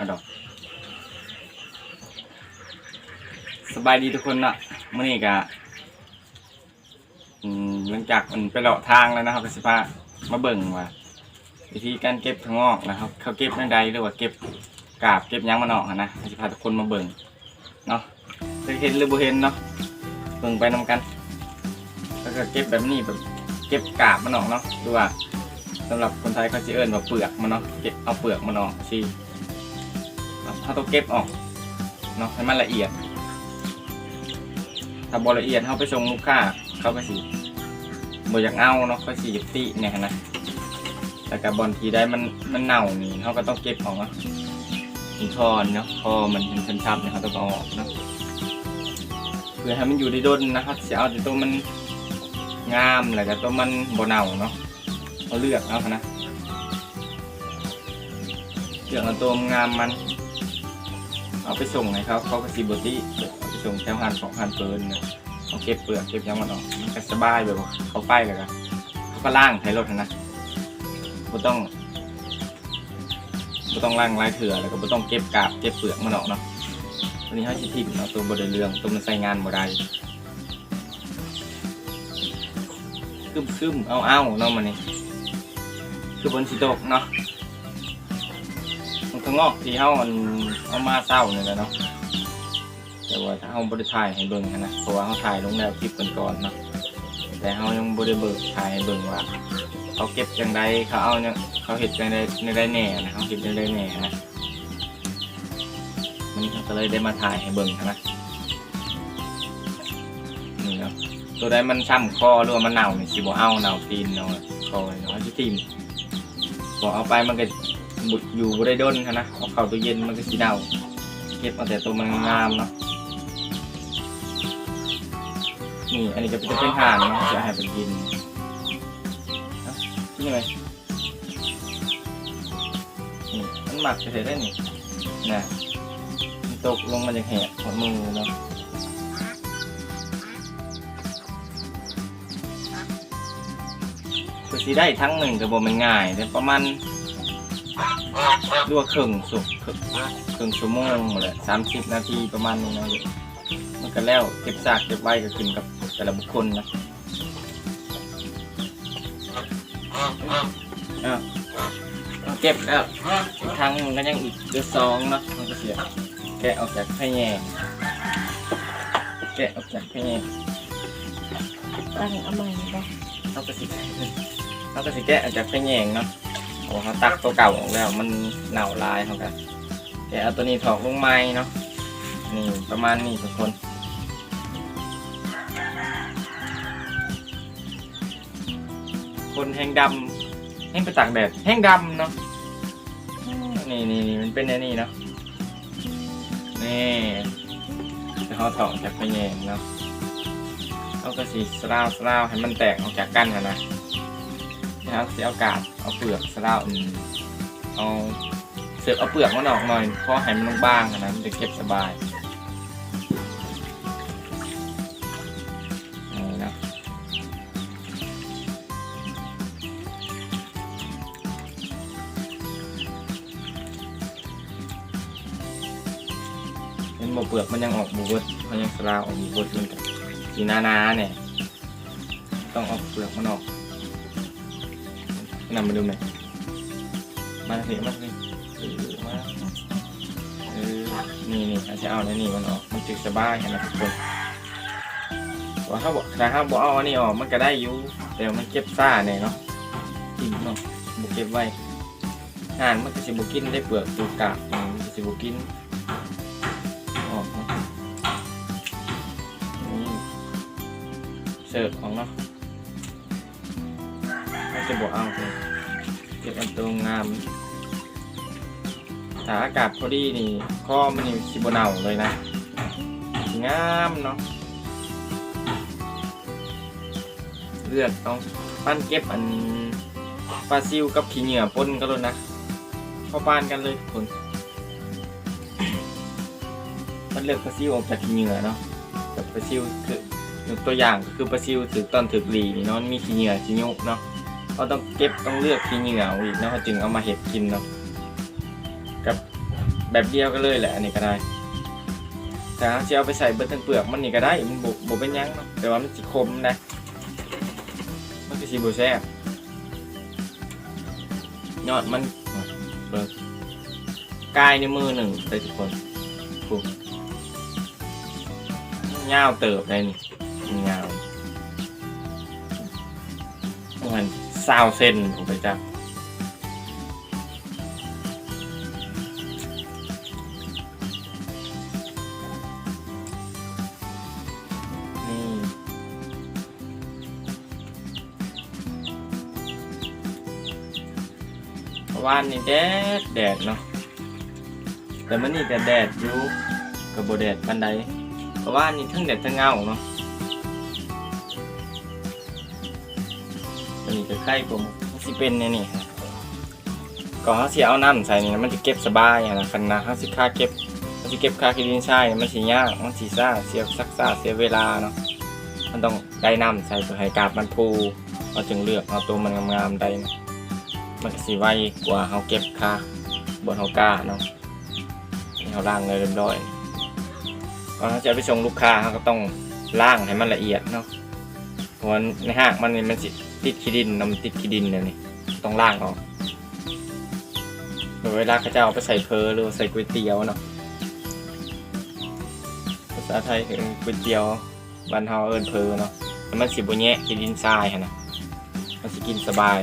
เอาดอกสบายดีทุกคนเนาะมื่อนี้ก็อืมหลังจากมันไปเลาะทางแล้วนะครับสิพามาเบิ่งว่าวิธีการเก็บทางงอกนะครับ เขาเก็บในใดหรือว่าเก็บกาบเก็บยังมันออกอะนะสิพาทุกคนมาเบิ่งเนาะจะเห็นหรือบ่เห็นเนาะเบิ่งไปนำกัน แล้วก็เก็บแบบนี้แบบเก็บกาบมันออกเนาะดูว่าสำหรับคนไทยเขาจะเอิ้นว่าเปลือกมันเนาะเก็บเอาเปลือกมันออกสิ เขาต้องเก็บออกเนาะให้มันละเอียด ถ้าบละเอียดเขาไปส่งลูกค้าเขาก็สิบ่อยากเอาเนาะเขาสิหยิติเนี่ยนะแต่กับบอลทีได้มันมันเน่านี่เขาก็ต้องเก็บออกเนาะมีทอนเนาะพอมันเป็นช้ำๆเนี่ยเขาต้องเอาออกเนาะเพื่อให้มันอยู่ได้ดนนะครับจะเอาแต่ตัวมันงามแล้วก็ตัวมันบ่เน่าเนาะเอาเลือกเอานะเลือกเอาตัวงามมัน เอาไปส่งให้เขาเขาก็สิบติเอาไปส่งแถวหันสองหันเกินเนี่ยเขาเก็บเปลือกเก็บยังมันออกมันก็สบายแบบว่าเขาไปเลยกันเขาก็ล่างไถรถนะไม่ต้องไม่ต้องล่างลายเถื่อแล้วก็ไม่ต้องเก็บกาบเก็บเปลือกมันออกเนาะวันนี้เขาชิทิมเนาะตัวบริเรืองตัวมันใส่งานบ่ได้ซึมซึมเอาเอาเนาะมันนี่คือบนสิโตกเนาะ มันก็งอกที่เฮามันเอามาเศร้านี่แหละเนาะแต่ว่าถ้าเฮาบ่ได้ถ่ายให้เบิ่งนนะเพราะว่าเฮาถ่ายลงแล้วคลิปก่อนๆเนาะแต่เฮายังบ่ได้เบิกถ่ายให้เบิ่งว่าเขาเก็บจังไดเขาเอาเนี่ยเขาเฮ็ดจังไดในได้แหน่นะเขาเฮ็ดจังไดแหน่นะมันนี้เขาก็เลยได้มาถ่ายให้เบิ่งนะนี่เนาะตัวใดมันช้ำคอหรือว่ามันเน่าเนี่ยสิบ่เอาเน่าตีนเนาะคอเนาะสิตีนบ่เอาไปมันก็ บุดอยู่บ่ได้ด้นหั้นนะเอาเข้าตู้เย็นมันก็สีเน่าเก็บเอาแต่ตัวมันงามเนาะนี่อันนี้ก็จะเป็นห่านเนาะจะให้เป็นกินเอ้านี่ไงนี่มันหมักเฉยๆได้นี่นะมันตกลงมาจากแหกของมือเนาะก็สีได้ทั้งหนึ่งแต่บ่มันง่ายแต่ประมาณ ลวกครึ่งสุกครึ่งครึ่งชั่วโมงแหละสามสิบนาทีประมาณนี้นะมันก็แล้วเก็บซากเก็บไว้ก็ขึ้นกับแต่ละบุคคลนะอ้าวเอาเก็บแล้วอีกครั้งมันก็ยังอีกเดือสองเนาะมันก็เสียแกะออกจากไข่แยงแกะออกจากไข่แยงตั้งเอาใหม่บ่เขาก็สิเขาก็สิแกะออกจากไข่แยงเนาะโอ้ เขาตักตัวเก่าออกแล้ว มันเหน่าลายเขากันแต่เอาตัวนี้ถอกลงไม้เนาะนี่ประมาณนี้ทุกคนคนแห้งดำแห้งไปตากแดดแห้งดำเนาะนี่นี่นี่มันเป็นอันนี้เนาะนี่จะเขาถอกจากไปแยงเนาะเอากระสีสลาวสลาวให้มันแตกออกจากกันนะนะนะครับเสียอากาบ เอาเปลือกสะเดาอืมเอาเสือกเอาเปลือกมันออกหน่อยเพราะให้มันบางๆนะมันจะเก็บสบายนี่นะเห็นบ่เปลือกมันยังออกบูเบิดมันยังสลาวออกบูดมันก็สีหนาๆเนี่ย ต้องเอาเปลือกมันออก นำมาดูไหน่อยมาสิมาสิเออมาเออนี่นี่อาจจะเอาในนี่มันออก มันจึงสบายนะทุกคนว่าถ้าบอกถ้าถ้าบอกเอาอันนี้ออกมันก็ได้อยู่แต่มันเก็บซ่าเนี่ยเนาะกินเนาะบุกเก็บไว้ห่านมันก็สิบุกินได้เปลือกตูกาบมันก็สิบุกินออกเนาะเสิร์ฟของเนาะ จะบอกเอาเก็บอันตรงงามถ้าอากาศพอดีนี่ข้อมันนี่สิบเนาเลยนะ งามเนาะเลือกต้องปั้นเก็บอันปลาซิวกับขี้เหงื่อปนกันเลยนะเข้าปานกันเลยทุกคนมันเลือกปลาซิวออกจากขี้เหงื่อเนาะแบบปลาซิวคือตัวอย่างคือปลาซิวถือตอนถือหลีนี่เนาะมีขี้เหงื่อขี้ยุกเนาะ เราต้องเก็บต้องเลือกขี้เหงื่อเอาอีกนะเขาจึงเอามาเห็ดกินเนาะกับแบบเดียวกันเลยแหละอันนี้ก็ได้แต่ถ้าจะเอาไปใส่เบิดทั้งเปลือกมันนี่ก็ได้มันบุบเป็นยังเนาะแต่ว่ามันสิคมนะมันคือสีบูแซ่บยอดมันเบิกกายในมือหนึ่งเลยทุกคนปุ๊บยาเติบเลยนี่มันยาวมัน ซาวเส้นผมไปจ้ะนี่ว่านี่แดดแดดเนาะแต่มันนี่แต่แดดอยู่กับโบแดดปันใดเพราะว่านี่ทั้งแดดทั้งเงาเนาะ อันนี้ก็ไข่ผมสิเป็นเนี่ยนี่ก่อนเขาเสิเอาน้ำใส่นี่มันจะเก็บสบายอะนะคันนะเขาสิค่าเก็บเขาสิเก็บค่าคิดินใช่มันสิยากมันสิซ่าเสียซักซ่าเสียเวลาเนาะมันต้องได้น้ำใส่เพื่อให้กาบมันพูเราจึงเลือกเอาตัวมันงามๆได้นะมันก็สิไวกว่าเขาเก็บค่าบนเขากล้าเนาะเขาล้างเลยเรียบร้อยก่อนเขาจะไปส่งลูกค้าเขาก็ต้องล้างให้มันละเอียดเนาะเพราะว่าในห้างมันมันสิ ติดขี้ดินน้ำติดขี้ดินเนี่ยนี่ต้องล่างออกเวลาเขาจะเอาไปใส่เพลหรือใส่ก๋วยเตี๋ยวเนาะภาษาไทยคือก๋วยเตี๋ยวบ้านเฮาเอิ้นเพลเนาะแล้วมันสิบ่แยะกินดินทรายหั่นน่ะมันสิกินสบาย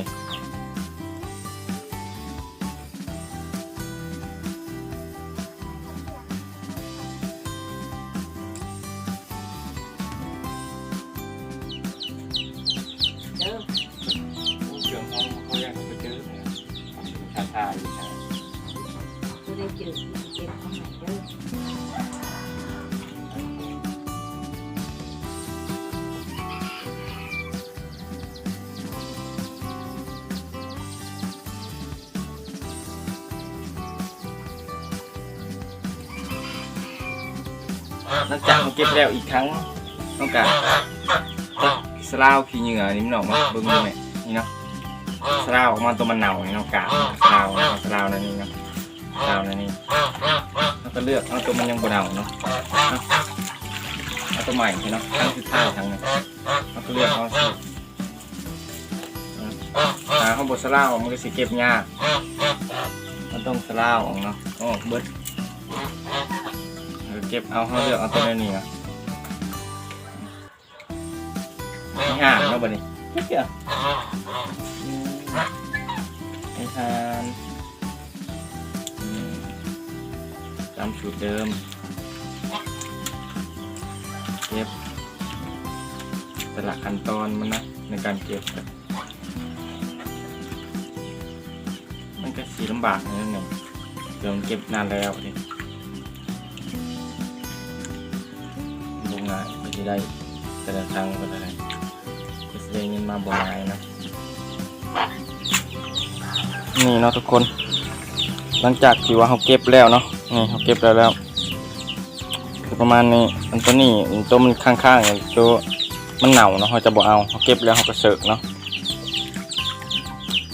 หลังจากเขาเก็บแล้วอีกครั้งต้องการสลาวขี้เหงื่อนี่มันออกมาเบิ่งดูเนี่ยนี่เนาะสลาวออกมาตัวมันเน่านี่เนาะกาบสลาวเอาสลาวนั่นนี่เนาะสลาวนั่นนี่แล้วก็เลือกเอาตัวมันยังบ่เน่าเนาะเอาตัวใหม่เนาะทั้งคือท้ายทั้งนั้นแล้วก็เลือกเอาสิหาข้างบนสลาวมันก็สิเก็บยากมันต้องสลาวออกเนาะโอ้เบิด เก็บเอาเขาเลือกเอาตัวนี้เนาะไม่ห่างเนาะบัดนี้เก็บเกี่ยวอืมไม่ห่างอืมตามสูตรเดิม เก็บแต่ละขั้นตอนมันนะ ในการเก็บ มันก็สีลำบากนิดหนึ่งเดี๋ยวเก็บนานแล้วนี่ ง่ายก็จะได้แต่ละครั้งก็ได้ก็จะได้เงินมาบ่ง่ายนะนี่เนาะทุกคน หลังจากที่ว่าเขาเก็บแล้วเนาะนี่เขาเก็บแล้วแล้วคือประมาณนี้อันตัวนี้อันตัวมันข้างๆตัวมันเหน่าเนาะเขาจะบ่เอาเขาเก็บแล้วเขาก็เสิร์ฟเนาะ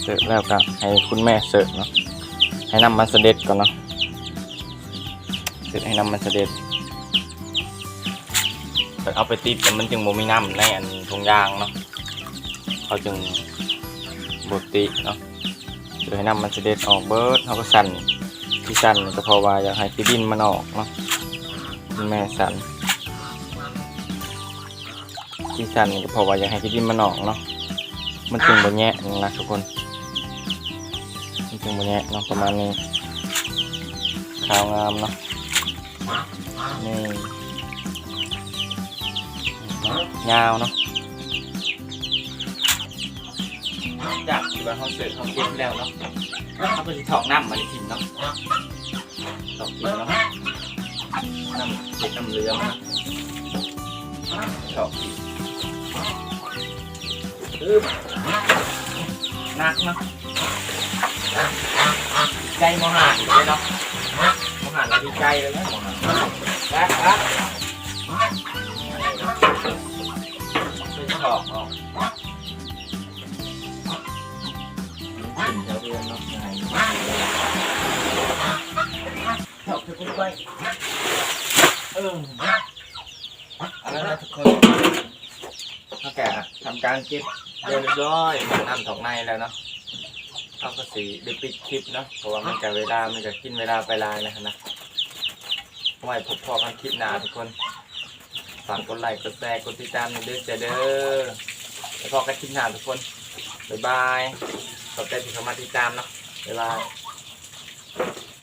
เสิร์ฟแล้วก็ให้คุณแม่เสิร์ฟเนาะให้น้ำมันเสด็จก่อนเนาะเสร็จให้น้ำมันเสด็จ เอาไปติดแล้วมันจึงโมมีน้ำในอันทงยางเนาะเขาจึงบดติเนาะโดยให้น้ำมันเสด็จออกเบิร์ดเขาก็สั่นที่สั่นก็พราะว่าอยากให้ที่ดินมันออกเนาะแม่สั่นที่สั่นก็พราะว่าอยากให้ที่ดินมันออกเนาะมันจึงบนแยะนะทุกคนมันจึงบนแยะเนาะประมาณนี้ขาวงามเนาะนี่ ยาวเนาะจากที่ว่าเขาเสิร์ฟเขาเก็บแล้วเนาะเขาไปถอกน้ำมาในถิ่นเนาะถอกถิ่นเนาะน้ำเก็บน้ำเรือมาถอกถิ่นอึ๊บหนักเนาะใจมหาดเลยเนาะมหาดเราดีใจเลยนะมหาดรักรัก เป็นขอบออกกลิ่นจะเรียนเนาะยังไงชอบทุกคนไปเออเอาแล้วนะทุกคนถ้าแกทำการเก็บเรียบร้อยน้ำถอกในแล้วเนาะเขาก็สีได้ปิดคลิปเนาะเพราะว่ามันจะเวลามันจะกินเวลาไปลายนะนะไว้พบพอกันคลิปหน้าทุกคน ฝากกดไลค์กดแชร์กดติดตามในเด้อจะเด้อแล้วพอกันคลิปหน้าทุกคนบ๊ายบายขอบใจที่เข้ามาติดตามเนาะบ๊ายบาย